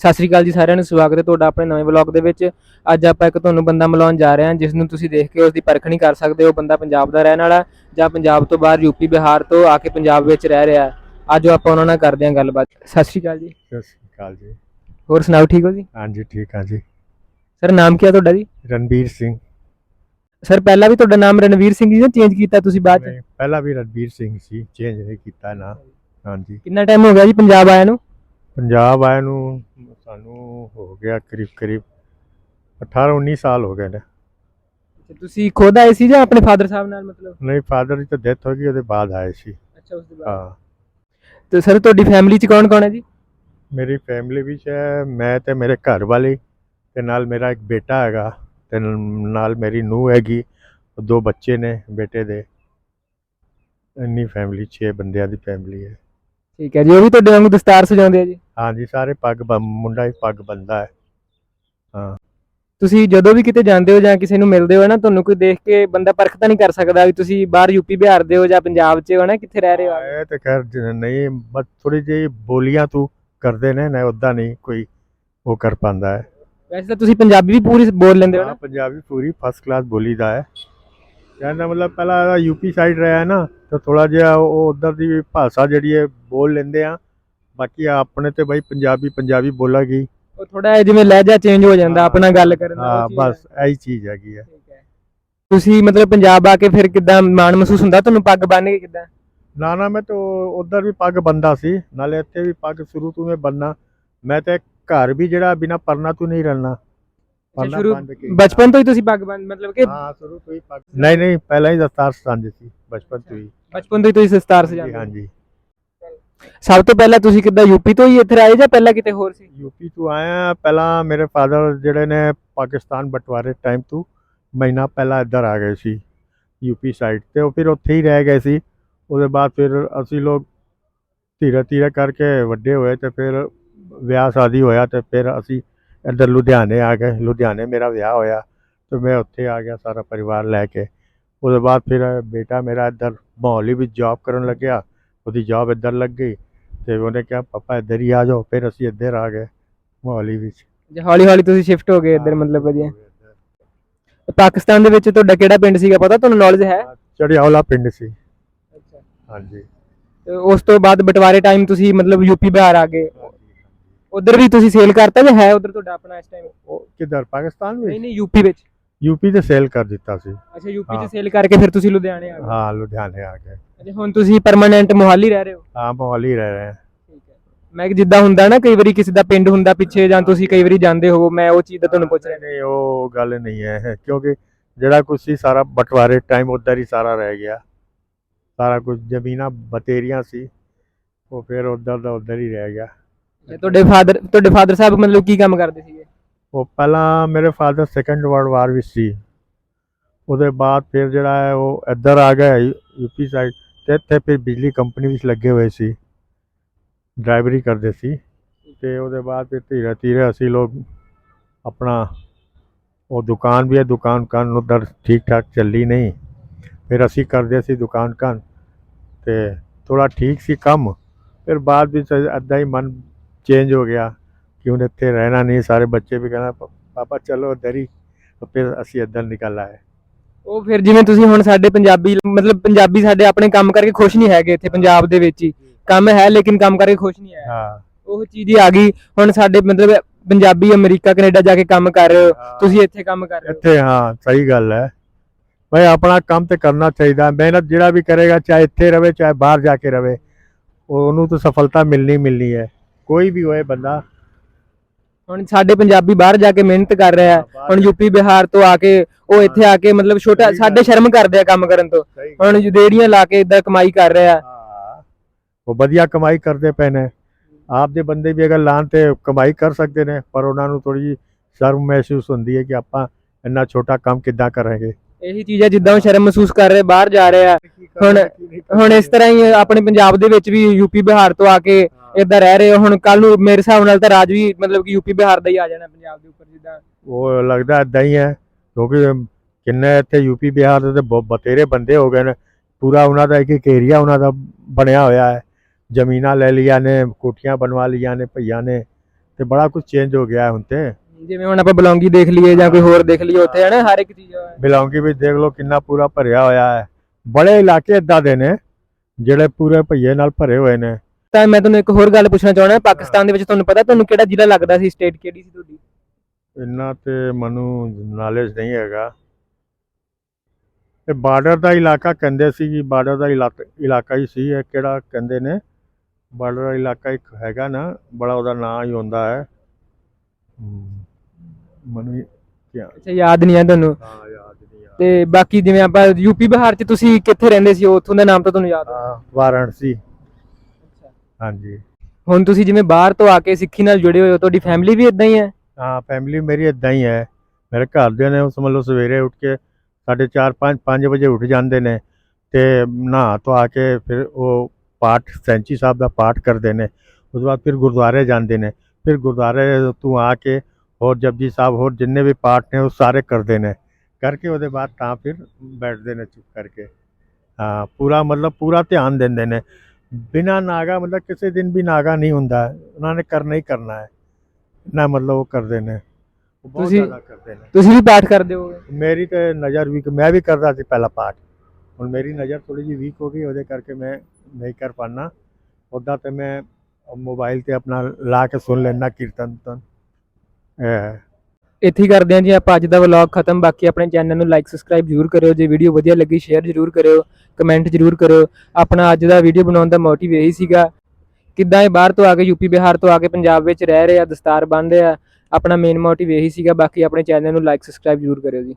ਸਤਿ ਸ਼੍ਰੀ ਅਕਾਲ ਜੀ ਸਾਰਿਆਂ ਨੂੰ ਸਵਾਗਤ ਹੈ ਤੁਹਾਡਾ ਆਪਣੇ ਨਵੇਂ ਵਲੌਗ ਦੇ ਵਿੱਚ। ਅੱਜ ਆਪਾਂ ਇੱਕ ਤੁਹਾਨੂੰ ਬੰਦਾ ਮਿਲਾਉਣ ਜਾ ਰਹੇ ਹਾਂ ਜਿਸ ਨੂੰ ਤੁਸੀਂ ਦੇਖ ਕੇ ਉਸ ਦੀ ਪਰਖ ਨਹੀਂ ਕਰ ਸਕਦੇ ਉਹ ਬੰਦਾ ਪੰਜਾਬ ਦਾ ਰਹਿਣ ਵਾਲਾ ਜਾਂ ਪੰਜਾਬ ਤੋਂ ਬਾਹਰ ਯੂਪੀ ਬਿਹਾਰ ਤੋਂ ਆ ਕੇ ਪੰਜਾਬ ਵਿੱਚ ਰਹਿ ਰਿਹਾ ਹੈ। ਅੱਜ ਆਪਾਂ ਉਹਨਾਂ ਨਾਲ ਕਰਦੇ ਹਾਂ ਗੱਲਬਾਤ। ਸਤਿ ਸ਼੍ਰੀ ਅਕਾਲ ਜੀ। ਸਤਿ ਸ਼੍ਰੀ ਅਕਾਲ ਜੀ। ਹੋਰ ਸੁਣਾਓ ਠੀਕ ਹੋ ਜੀ? ਹਾਂਜੀ ਠੀਕ ਹਾਂ ਜੀ। ਸਰ ਨਾਮ ਕੀ ਹੈ ਤੁਹਾਡਾ ਜੀ? ਰਣਬੀਰ ਸਿੰਘ। ਸਰ ਪਹਿਲਾਂ ਵੀ ਤੁਹਾਡਾ ਨਾਮ ਰਣਵੀਰ ਸਿੰਘ ਜੀ ਨੇ ਚੇਂਜ ਕੀਤਾ ਤੁਸੀਂ ਬਾਅਦ ਚ? ਨਹੀਂ, ਪਹਿਲਾਂ ਵੀ ਰਣਬੀਰ ਸਿੰਘ ਸੀ ਚੇਂਜ ਨਹੀਂ ਕੀਤਾ ਨਾ। ਹਾਂਜੀ। ਕਿੰਨਾ ਟਾਈਮ ਹੋ ਗਿਆ ਜੀ ਪੰਜਾਬ ਆਇਆ ਨੂੰ? ਪੰਜਾਬ ਆਏ ਨੂੰ ਸਾਨੂੰ ਹੋ ਗਿਆ ਕਰੀਬ ਕਰੀਬ 18 19 ਸਾਲ ਹੋ ਗਏ ਨੇ। ਤੇ ਤੁਸੀਂ ਖੁਦ ਆਏ ਸੀ ਜਾਂ ਆਪਣੇ ਫਾਦਰ ਸਾਹਿਬ ਨਾਲ ਮਤਲਬ? ਨਹੀਂ ਫਾਦਰ ਦੀ ਤਾਂ ਡੈਥ ਹੋ ਗਈ ਉਹਦੇ ਬਾਅਦ ਆਏ ਸੀ। ਅੱਛਾ ਉਸ ਦੇ ਹਾਂ। ਤੇ ਸਰ ਤੁਹਾਡੀ ਫੈਮਿਲੀ ਚ ਕੌਣ ਕੌਣ ਹੈ ਜੀ? ਮੇਰੀ ਫੈਮਿਲੀ ਵਿੱਚ ਹੈ ਮੈਂ ਤੇ ਮੇਰੇ ਘਰ ਵਾਲੀ ਤੇ ਨਾਲ ਮੇਰਾ ਇੱਕ ਬੇਟਾ ਹੈਗਾ ਤੇ ਨ- ਨਾਲ ਮੇਰੀ ਨੂੰਹ ਹੈਗੀ ਦੋ ਬੱਚੇ ਨੇ ਬੇਟੇ ਦੇ। ਇੰਨੀ ਫੈਮਿਲੀ 6 ਬੰਦਿਆਂ ਦੀ ਫੈਮਿਲੀ ਹੈ। ਠੀਕ ਹੈ ਜੀ ਉਹ ਵੀ ਤੁਹਾਡੇ ਵਾਂਗੂ ਦਸਤਾਰ ਸਜਾਉਂਦੇ ਆ ਜੀ? ਹਾਂਜੀ ਸਾਰੇ ਪੱਗ ਮੁੰਡਾ ਹੀ ਪੱਗ ਬੰਦਾ ਹੈ। ਤੁਸੀਂ ਜਦੋਂ ਵੀ ਕਿਤੇ ਜਾਂਦੇ ਹੋ ਜਾਂ ਕਿਸੇ ਨੂੰ ਮਿਲਦੇ ਹੋ ਨਾ ਤੁਹਾਨੂੰ ਕੋਈ ਦੇਖ ਕੇ ਬੰਦਾ ਪਰਖ ਤਾਂ ਨਹੀਂ ਕਰ ਸਕਦਾ ਵੀ ਤੁਸੀਂ ਬਾਹਰ ਯੂਪੀ ਬਿਹਾਰ ਦੇ ਹੋ ਜਾਂ ਪੰਜਾਬ 'ਚ ਹੋ ਨਾ ਕਿੱਥੇ ਰਹਿ ਰਹੇ ਹੋ ਇਹ ਤੇ ਖੈਰ ਜ- ਨਹੀਂ ਬਸ ਥੋੜੀ ਜਿਹੀ ਬੋਲੀਆਂ ਤੂੰ ਕਰਦੇ ਨੇ ਨਾ ਉਦਾਂ ਨਹੀਂ ਕੋਈ ਉਹ ਕਰ ਪਾਉਂਦਾ ਹੈ। ਵੈਸੇ ਤਾਂ ਤੁਸੀਂ ਪੰਜਾਬੀ ਵੀ ਪੂਰੀ ਬੋਲ ਲੈਂਦੇ ਹੋ ਹਾਂ ਨਾ ਪੰਜਾਬੀ ਪੂਰੀ ਫਸਟ ਕਲਾਸ ਬੋਲੀਦਾ ਹੈ। ਕਹਿੰਦਾ ਮਤਲਬ ਪਹਿਲਾਂ ਯੂਪੀ ਸਾਈਡ ਰਿਹਾ ਹੈ ਨਾ ਤਾਂ ਥੋੜਾ ਜਿਹਾ ਉਹ ਉਧਰ ਦੀ ਭਾਸ਼ਾ ਜਿਹੜੀ ਹੈ ਬੋਲ ਲੈਂਦੇ ਆ। ਬਾਕੀ ਆਪਣੇ ਤੇ ਬਈ ਪੰਜਾਬੀ ਪੰਜਾਬੀ ਬੋਲਾਂਗੀ ਉਹ ਥੋੜਾ ਜਿਵੇਂ ਲਹਿਜਾ ਚੇਂਜ ਹੋ ਜਾਂਦਾ ਆਪਣਾ ਗੱਲ ਕਰਨ ਦਾ ਹਾਂ ਬਸ। ਇਹੀ ਚੀਜ਼ ਹੈਗੀ ਹੈ। ਤੁਸੀਂ ਮਤਲਬ ਪੰਜਾਬ ਆ ਕੇ ਫਿਰ ਕਿੱਦਾਂ ਮਾਣ ਮਹਿਸੂਸ ਹੁੰਦਾ? ਤੁਹਾਨੂੰ ਪੱਗ ਬੰਨ੍ਹ ਕੇ ਕਿੱਦਾਂ? ਨਾ ਨਾ ਮੈਂ ਤਾਂ ਉਧਰ ਵੀ ਪੱਗ ਬੰਦਾ ਸੀ ਨਾਲੇ ਇੱਥੇ ਵੀ ਪੱਗ ਸ਼ੁਰੂ ਤੋਂ ਮੈਂ ਬੰਨਾ ਮੈਂ ਤੇ ਘਰ ਵੀ ਜਿਹੜਾ ਬਿਨਾ ਪਰਨਾ ਤੋਂ ਨਹੀਂ ਰਹਿਣਾ ਸ਼ੁਰੂ ਬਚਪਨ ਤੋਂ ਹੀ ਤੁਸੀਂ ਪੱਗ ਬੰਨ ਮਤਲਬ ਕਿ ਹਾਂ ਸ਼ੁਰੂ ਤੋਂ ਹੀ ਪੱਗ ਨਹੀਂ ਨਹੀਂ ਪਹਿਲਾਂ ਹੀ ਦਸਤਾਰ ਸੰਜ ਸੀ ਬਚਪਨ ਤੋਂ ਹੀ। ਬਚਪਨ ਤੋਂ ਹੀ ਤੁਸੀਂ ਦਸਤਾਰ ਹੋ ਹਾਂਜੀ। ਸਭ ਤੋਂ ਪਹਿਲਾਂ ਤੁਸੀਂ ਕਿੱਦਾਂ ਯੂਪੀ ਤੋਂ ਹੀ ਇੱਥੇ ਆਏ ਜਾਂ ਪਹਿਲਾਂ ਕਿਤੇ ਹੋਰ ਸੀ? ਯੂਪੀ ਤੋਂ ਆਇਆ ਪਹਿਲਾਂ ਮੇਰੇ ਫਾਦਰ ਜਿਹੜੇ ਨੇ ਪਾਕਿਸਤਾਨ ਬਟਵਾਰੇ ਟਾਈਮ ਤੋਂ ਮਹੀਨਾ ਪਹਿਲਾਂ ਇੱਧਰ ਆ ਗਏ ਸੀ ਯੂਪੀ ਸਾਈਡ ਤੇ। ਉਹ ਫਿਰ ਉੱਥੇ ਹੀ ਰਹਿ ਗਏ ਸੀ। ਉਹਦੇ ਬਾਅਦ ਫਿਰ ਅਸੀਂ ਲੋਕ ਧੀਰੇ ਧੀਰੇ ਕਰਕੇ ਵੱਡੇ ਹੋਏ ਤੇ ਫਿਰ ਵਿਆਹ ਸ਼ਾਦੀ ਹੋਇਆ ਤੇ ਫਿਰ ਅਸੀਂ ਇੱਧਰ ਲੁਧਿਆਣੇ ਆ ਗਏ। ਲੁਧਿਆਣੇ ਮੇਰਾ ਵਿਆਹ ਹੋਇਆ ਤੇ ਮੈਂ ਉੱਥੇ ਆ ਗਿਆ ਸਾਰਾ ਪਰਿਵਾਰ ਲੈ ਕੇ। ਉਹਦੇ ਬਾਅਦ ਫਿਰ ਬੇਟਾ ਮੇਰਾ ਇੱਧਰ ਮੋਹਾਲੀ ਵਿੱਚ ਜੌਬ ਕਰਨ ਲੱਗਿਆ। ਉਹਦੀ ਜੌਬ ਇੱਧਰ ਲੱਗ ਗਈ ਤੇ ਉਹਨੇ ਕਿਹਾ ਪਾਪਾ ਇੱਧਰ ਹੀ ਆ ਜਾਓ। ਫਿਰ ਅਸੀਂ ਇੱਧਰ ਆ ਗਏ ਮੋਹਾਲੀ ਵਿੱਚ। ਜੇ ਹੌਲੀ ਹੌਲੀ ਤੁਸੀਂ ਸ਼ਿਫਟ ਹੋ ਗਏ ਇੱਧਰ ਮਤਲਬ ਵਧੀਆ। ਪਾਕਿਸਤਾਨ ਦੇ ਵਿੱਚ ਤੁਹਾਡਾ ਕਿਹੜਾ ਪਿੰਡ ਸੀਗਾ ਪਤਾ? ਤੁਹਾਨੂੰ ਨੌਲੇਜ ਹੈ? ਚੜਿਆਵਲਾ ਪਿੰਡ ਸੀ। ਹਾਂਜੀ। ਤੇ ਉਸ ਤੋਂ ਬਾਅਦ ਬਟਵਾਰੇ ਟਾਈਮ ਤੁਸੀਂ ਮਤਲਬ ਯੂਪੀ ਬਿਹਾਰ ਆ ਗਏ। ਉਧਰ ਵੀ ਤੁਸੀਂ ਸੇਲ ਕਰਤਾ ਜਾਂ ਹੈ ਉਧਰ ਤੁਹਾਡਾ ਆਪਣਾ ਇਸ ਟਾਈਮ ਉਹ ਕਿੱਧਰ ਪਾਕਿਸਤਾਨ ਨਹੀਂ ਵਿੱਚ ਨਹੀਂ ਯੂਪੀ ਵਿੱਚ। ਯੂਪੀ ਤੇ ਸੇਲ ਕਰ ਦਿੱਤਾ ਸੀ। ਅੱਛਾ ਯੂਪੀ ਹਾਂ। ਚ ਸੇਲ ਕਰਕੇ ਫਿਰ ਤੁਸੀਂ ਲੁਧਿਆਣੇ ਆ ਗਏ। ਹਾਂ ਲੁਧਿਆਣੇ ਆ ਗਏ। ਅੱਛਾ ਹੁਣ ਤੁਸੀਂ ਪਰਮਾਨੈਂਟ ਮੋਹਾਲੀ ਰਹਿ ਰਹੇ ਹੋ? ਹਾਂ ਮੋਹਾਲੀ ਰਹਿ ਰਹੇ ਹਾਂ। ਠੀਕ ਹੈ। ਮੈਂ ਕਿ ਜਿੱਦਾਂ ਹੁੰਦਾ ਨਾ ਕਈ ਵਾਰੀ ਕਿਸੇ ਦਾ ਪਿੰਡ ਹੁੰਦਾ ਪਿੱਛੇ ਜਾਂ ਤੁਸੀਂ ਕਈ ਵਾਰੀ ਜਾਂਦੇ ਹੋ ਮੈਂ ਉਹ ਚੀਜ਼ ਦਾ ਤੁਹਾਨੂੰ ਪੁੱਛ ਰਿਹਾ। ਨਹੀਂ ਉਹ ਗੱਲ ਨਹੀਂ ਹੈ ਕਿਉਂਕਿ ਜਿਹੜਾ ਕੁਝ ਸੀ ਸਾਰਾ ਬਟਵਾਰੇ ਟਾਈਮ ਉਧਰ ਹੀ ਸਾਰਾ ਰਹਿ ਗਿਆ। ਸਾਰਾ ਕੁਝ ਜ਼ਮੀਨਾਂ ਬਤੇਰੀਆਂ ਸੀ ਉਹ ਫਿਰ ਉਧਰ ਦਾ ਉਧਰ ਹੀ ਰਹਿ ਗਿਆ। ਤੁਹਾਡੇ ਫਾਦਰ ਤੁਹਾਡੇ ਫਾਦਰ ਸਾਹਿਬ ਮਤਲਬ ਕੀ ਕੰਮ ਕਰਦੇ ਸੀਗੇ? ਉਹ ਪਹਿਲਾਂ ਮੇਰੇ ਫਾਦਰ ਸੈਕੰਡ ਵਰਲਡ ਵਾਰ ਵਿੱਚ ਸੀ। ਉਹਦੇ ਬਾਅਦ ਫਿਰ ਜਿਹੜਾ ਹੈ ਉਹ ਇੱਧਰ ਆ ਗਿਆ ਯੂਪੀ ਸਾਈਡ ਤੇ ਇੱਥੇ ਫਿਰ ਬਿਜਲੀ ਕੰਪਨੀ ਵਿੱਚ ਲੱਗੇ ਹੋਏ ਸੀ। ਡਰਾਈਵਰੀ ਕਰਦੇ ਸੀ ਤੇ ਉਹਦੇ ਬਾਅਦ ਫਿਰ ਧੀਰੇ ਧੀਰੇ ਅਸੀਂ ਲੋਕ ਆਪਣਾ ਉਹ ਦੁਕਾਨ ਵੀ ਹੈ, ਦੁਕਾਨ ਕੰਨ ਉਧਰ ਠੀਕ ਠਾਕ ਚੱਲੀ ਨਹੀਂ। ਫਿਰ ਅਸੀਂ ਕਰਦੇ ਸੀ ਦੁਕਾਨ ਕੰਨ ਤੇ ਥੋੜਾ ਠੀਕ ਸੀ ਕੰਮ। ਫਿਰ ਬਾਅਦ ਵਿੱਚ ਅੱਧਾ ਹੀ ਮਨ ਚੇਂਜ ਹੋ ਗਿਆ ਕਿ ਹੁਣ ਇੱਥੇ ਰਹਿਣਾ ਨਹੀਂ, ਸਾਰੇ ਬੱਚੇ ਵੀ ਕਹਿੰਦਾ, "ਪ- ਪਾਪਾ ਚਲੋ ਇੱਧਰ ਹੀ, ਫਿਰ ਅਸੀਂ ਇੱਧਰ ਨਿਕਲ ਆਏ। ਉਹ ਫਿਰ ਜਿਵੇਂ ਤੁਸੀਂ ਹੁਣ ਸਾਡੇ ਪੰਜਾਬੀ ਮਤਲਬ ਪੰਜਾਬੀ ਸਾਡੇ ਆਪਣੇ ਕੰਮ ਕਰਕੇ ਖੁਸ਼ ਨਹੀਂ ਹੈਗੇ ਇੱਥੇ ਪੰਜਾਬ ਦੇ ਵਿੱਚ ਹੀ। ਕੰਮ ਹੈ ਲੇਕਿਨ ਕੰਮ ਕਰਕੇ ਖੁਸ਼ ਨਹੀਂ ਹੈ ਹਾਂ। ਉਹ ਚੀਜ਼ ਹੀ ਆ ਗਈ। ਹੁਣ ਸਾਡੇ ਮਤਲਬ ਪੰਜਾਬੀ ਅਮਰੀਕਾ ਕੈਨੇਡਾ ਜਾ ਕੇ ਕੰਮ ਕਰ ਰਹੇ ਹੋ। ਤੁਸੀਂ ਇੱਥੇ ਕੰਮ ਕਰ ਰਹੇ ਹੋ। ਇੱਥੇ ਹਾਂ ਸਹੀ ਗੱਲ ਹੈ। ਭਾਈ ਆਪਣਾ ਕੰਮ ਤੇ ਕਰਨਾ ਚਾਹੀਦਾ। ਮਿਹਨਤ ਜਿਹੜਾ ਵੀ ਕਰੇਗਾ ਚਾਹੇ ਇੱਥੇ ਰਵੇ ਚਾਹੇ ਬਾਹਰ ਜਾ ਕੇ ਰਵੇ ਉਹਨੂੰ ਤਾਂ ਸਫਲਤਾ ਮਿਲਣੀ ਮਿਲਣੀ ਹੈ। ਕੋਈ ਵੀ ਹੋਏ ਬੰਦਾ ਹੁਣ ਸਾਡੇ ਪੰਜਾਬੀ ਬਾਹਰ ਜਾ ਕੇ ਮਿਹਨਤ ਕਰ ਰਿਹਾ ਹੈ ਹੁਣ ਯੂਪੀ ਬਿਹਾਰ ਤੋਂ ਆ ਕੇ ਉਹ ਇੱਥੇ ਆ ਕੇ ਮਤਲਬ ਛੋਟਾ ਸਾਡੇ ਸ਼ਰਮ ਕਰਦੇ ਆ ਕੰਮ ਕਰਨ ਤੋਂ। ਹੁਣ ਜੁਦੇੜੀਆਂ ਲਾ ਕੇ ਇਦਾਂ ਕਮਾਈ ਕਰ ਰਿਹਾ ਹਾਂ। ਉਹ ਵਧੀਆ ਕਮਾਈ ਕਰਦੇ ਪਏ ਨੇ। ਆਪਦੇ ਬੰਦੇ ਵੀ ਅਗਰ ਲਾਣ ਤੇ ਕਮਾਈ ਕਰ ਸਕਦੇ ਨੇ ਪਰ ਉਹਨਾਂ ਨੂੰ ਥੋੜੀ ਸ਼ਰਮ ਮਹਿਸੂਸ ਹੁੰਦੀ ਹੈ ਕਿ ਆਪਾਂ ਇੰਨਾ ਛੋਟਾ ਕੰਮ ਕਿੱਦਾਂ ਕਰਾਂਗੇ। ਇਹੀ ਚੀਜ਼ ਹੈ ਜਿੱਦਾਂ ਉਹ ਸ਼ਰਮ ਮਹਿਸੂਸ ਕਰ ਰਹੇ ਬਾਹਰ ਜਾ ਰਹੇ ਆ ਹੁਣ ਹੁਣ ਇਸ ਤਰ੍ਹਾਂ ਹੀ ਆਪਣੇ ਪੰਜਾਬ ਦੇ ਵਿੱਚ ਵੀ ਯੂਪੀ ਬਿਹਾਰ ਤੋਂ ਆ ਕੇ ਇਦਾਂ ਰਹਿ ਰਹੇ ਹੋ ਹੁਣ ਕੱਲ ਨੂੰ ਮੇਰੇ ਹਿਸਾਬ ਨਾਲ ਤਾਂ ਰਾਜ ਵੀ ਮਤਲਬ ਕਿ ਯੂਪੀ ਬਿਹਾਰ ਦਾ ਹੀ ਆ ਜਾਣਾ ਪੰਜਾਬ ਦੇ ਉੱਪਰ ਜਿੱਦਾਂ। ਉਹ ਲੱਗਦਾ ਇਦਾਂ ਹੀ ਹੈ ਕਿਉਂਕਿ ਕਿੰਨੇ ਇੱਥੇ ਯੂਪੀ ਬਿਹਾਰ ਦੇ ਤੇ ਬਹੁਤ ਬਤੇਰੇ ਬੰਦੇ ਹੋ ਗਏ ਨੇ ਪੂਰਾ ਉਹਨਾਂ ਦਾ ਇੱਕ ਇੱਕ ਏਰੀਆ ਉਹਨਾਂ ਦਾ ਬਣਿਆ ਹੋਇਆ ਹੈ। ਜ਼ਮੀਨਾਂ ਲੈ ਲਈਆਂ ਨੇ ਕੋਠੀਆਂ ਬਣਵਾ ਲਈਆਂ ਨੇ ਭਈਆਂ ਨੇ ਤੇ ਬੜਾ ਕੁਝ ਚੇਂਜ ਹੋ ਗਿਆ ਹੁਣ ਤੇ। ਜਿਵੇਂ ਹੁਣ ਆਪਾਂ ਬਲੌਂਗੀ ਦੇਖ ਲਈਏ ਜਾਂ ਕੋਈ ਹੋਰ ਦੇਖ ਲਈਏ ਉੱਥੇ ਹੈ ਨਾ ਹਰ ਇੱਕ ਚੀਜ਼। ਬਿਲੋਂਗੀ ਵਿੱਚ ਦੇਖ ਲਓ ਕਿੰਨਾ ਪੂਰਾ ਭਰਿਆ ਹੋਇਆ ਹੈ। ਬੜੇ ਇਲਾਕੇ ਇਦਾਂ ਦੇ ਨੇ ਜਿਹੜੇ ਪੂਰੇ ਭਈਏ ਨਾਲ ਭਰੇ ਹੋਏ ਨੇ। ਤਾਂ ਮੈਂ ਤੁਹਾਨੂੰ ਇੱਕ ਹੋਰ ਗੱਲ ਪੁੱਛਣਾ ਚਾਹੁੰਦਾ ਪਾਕਿਸਤਾਨ ਦੇ ਵਿੱਚ ਤੁਹਾਨੂੰ ਪਤਾ ਤੁਹਾਨੂੰ ਕਿਹੜਾ ਜ਼ਿਲ੍ਹਾ ਲੱਗਦਾ ਸੀ? ਸਟੇਟ ਕਿਹੜੀ ਸੀ ਤੁਹਾਡੀ? ਇੰਨਾ ਤੇ ਮੈਨੂੰ ਨੌਲੇਜ ਨਹੀਂ ਹੈਗਾ। ਇਹ ਬਾਰਡਰ ਦਾ ਇਲਾਕਾ ਕਹਿੰਦੇ ਸੀ ਕਿ ਬਾਰਡਰ ਦਾ ਇਲਾਕਾ ਹੀ ਸੀ ਇਹ ਕਿਹੜਾ ਕਹਿੰਦੇ ਨੇ? ਬਾਰਡਰ ਦਾ ਇਲਾਕਾ ਇੱਕ ਹੈਗਾ ਨਾ ਬੜਾ ਉਹਦਾ ਨਾਂ ਹੀ ਹੁੰਦਾ ਹੈ। ਮੈਨੂੰ ਅੱਛਾ ਯਾਦ ਨਹੀਂ ਆ ਤੁਹਾਨੂੰ। ਹਾਂ ਯਾਦ ਨਹੀਂ ਆ। ਤੇ ਬਾਕੀ ਜਿਵੇਂ ਆਪਾਂ ਯੂਪੀ ਬਿਹਾਰ 'ਚ ਤੁਸੀਂ ਕਿੱਥੇ ਰਹਿੰਦੇ ਸੀ ਉੱਥੋਂ ਦਾ ਨਾਮ ਤਾਂ ਤੁਹਾਨੂੰ ਯਾਦ ਹਾਂ, ਵਾਰਾਣਸੀ। ਹਾਂਜੀ। ਹੁਣ ਤੁਸੀਂ ਜਿਵੇਂ ਬਾਹਰ ਤੋਂ ਆ ਕੇ ਸਿੱਖੀ ਨਾਲ ਜੁੜੇ ਹੋਏ ਹੋ ਤੁਹਾਡੀ ਫੈਮਿਲੀ ਵੀ ਇਦਾਂ ਹੀ ਹੈ? ਹਾਂ ਫੈਮਿਲੀ ਮੇਰੀ ਇਦਾਂ ਹੀ ਹੈ। ਮੇਰੇ ਘਰਦਿਆਂ ਨੇ ਉਹ ਸਮਝ ਲਓ ਸਵੇਰੇ ਉੱਠ ਕੇ ਸਾਢੇ ਚਾਰ 5 5 ਵਜੇ ਉੱਠ ਜਾਂਦੇ ਨੇ ਤੇ ਨਹਾ ਧੋ ਕੇ ਫਿਰ ਉਹ ਪਾਠ ਸੈਂਚੀ ਸਾਹਿਬ ਦਾ ਪਾਠ ਕਰਦੇ ਨੇ। ਉਸ ਤੋਂ ਬਾਅਦ ਫਿਰ ਗੁਰਦੁਆਰੇ ਜਾਂਦੇ ਨੇ। ਫਿਰ ਗੁਰਦੁਆਰੇ ਤੋਂ ਆ ਕੇ ਹੋਰ ਜਪਜੀ ਸਾਹਿਬ ਹੋਰ ਜਿੰਨੇ ਵੀ ਪਾਠ ਨੇ ਉਹ ਸਾਰੇ ਕਰਦੇ ਨੇ। ਕਰਕੇ ਉਹਦੇ ਬਾਅਦ ਤਾਂ ਫਿਰ ਬੈਠਦੇ ਨੇ ਚੁੱਪ ਕਰਕੇ। ਹਾਂ ਪੂਰਾ ਮਤਲਬ ਪੂਰਾ ਧਿਆਨ ਦਿੰਦੇ ਨੇ। ਬਿਨਾ ਨਾਗਾ ਮਤਲਬ ਕਿਸੇ ਦਿਨ ਵੀ ਨਾਗਾ ਨਹੀਂ ਹੁੰਦਾ। ਉਹਨਾਂ ਨੇ ਕਰਨਾ ਹੀ ਕਰਨਾ ਹੈ। ਨਾ ਮਤਲਬ ਉਹ ਕਰਦੇ ਨੇ। ਉਹ ਬਹੁਤ ਤੁਸੀਂ- ਜ਼ਿਆਦਾ ਕਰਦੇ ਨੇ। ਤੁਸੀਂ ਵੀ ਪਾਠ ਕਰਦੇ ਹੋਗੇ ਮੇਰੀ ਤੇ ਨਜ਼ਰ ਵੀਕ ਮੈਂ ਵੀ ਕਰਦਾ ਸੀ ਪਹਿਲਾ ਪਾਠ। ਹੁਣ ਮੇਰੀ ਨਜ਼ਰ ਥੋੜੀ ਜਿਹੀ ਵੀਕ ਹੋ ਗਈ ਉਹਦੇ ਕਰਕੇ ਮੈਂ ਨਹੀਂ ਕਰ ਪਾਣਾ ਉੱਦਾਂ ਤੇ ਮੈਂ ਮੋਬਾਈਲ ਤੇ ਆਪਣਾ ਲਾ ਕੇ ਸੁਣ ਲੈਣਾ ਕੀਰਤਨ ਤਾਂ ਇਹ ਇੱਥੇ ਹੀ ਕਰਦੇ ਹਾਂ ਜੀ ਆਪਾਂ ਅੱਜ ਦਾ ਵਲੌਗ ਖਤਮ। ਬਾਕੀ ਆਪਣੇ ਚੈਨਲ ਨੂੰ ਲਾਈਕ ਸਬਸਕ੍ਰਾਈਬ ਜ਼ਰੂਰ ਕਰਿਓ। ਜੇ ਵੀਡੀਓ ਵਧੀਆ ਲੱਗੀ ਸ਼ੇਅਰ ਜ਼ਰੂਰ ਕਰਿਓ। ਕਮੈਂਟ ਜ਼ਰੂਰ ਕਰਿਓ। ਆਪਣਾ ਅੱਜ ਦਾ ਵੀਡੀਓ ਬਣਾਉਣ ਦਾ ਮੋਟਿਵ ਇਹੀ ਸੀਗਾ ਕਿੱਦਾਂ ਇਹ ਬਾਹਰ ਤੋਂ ਆ ਕੇ ਯੂਪੀ ਬਿਹਾਰ ਤੋਂ ਆ ਕੇ ਪੰਜਾਬ ਵਿੱਚ ਰਹਿ ਰਹੇ ਆ, ਦਸਤਾਰ ਬੰਨ੍ਹਦੇ ਆ। ਆਪਣਾ ਮੇਨ ਮੋਟਿਵ ਇਹੀ ਸੀਗਾ। ਬਾਕੀ ਆਪਣੇ ਚੈਨਲ ਨੂੰ ਲਾਈਕ ਸਬਸਕ੍ਰਾਈਬ ਜ਼ਰੂਰ ਕਰਿਓ ਜੀ।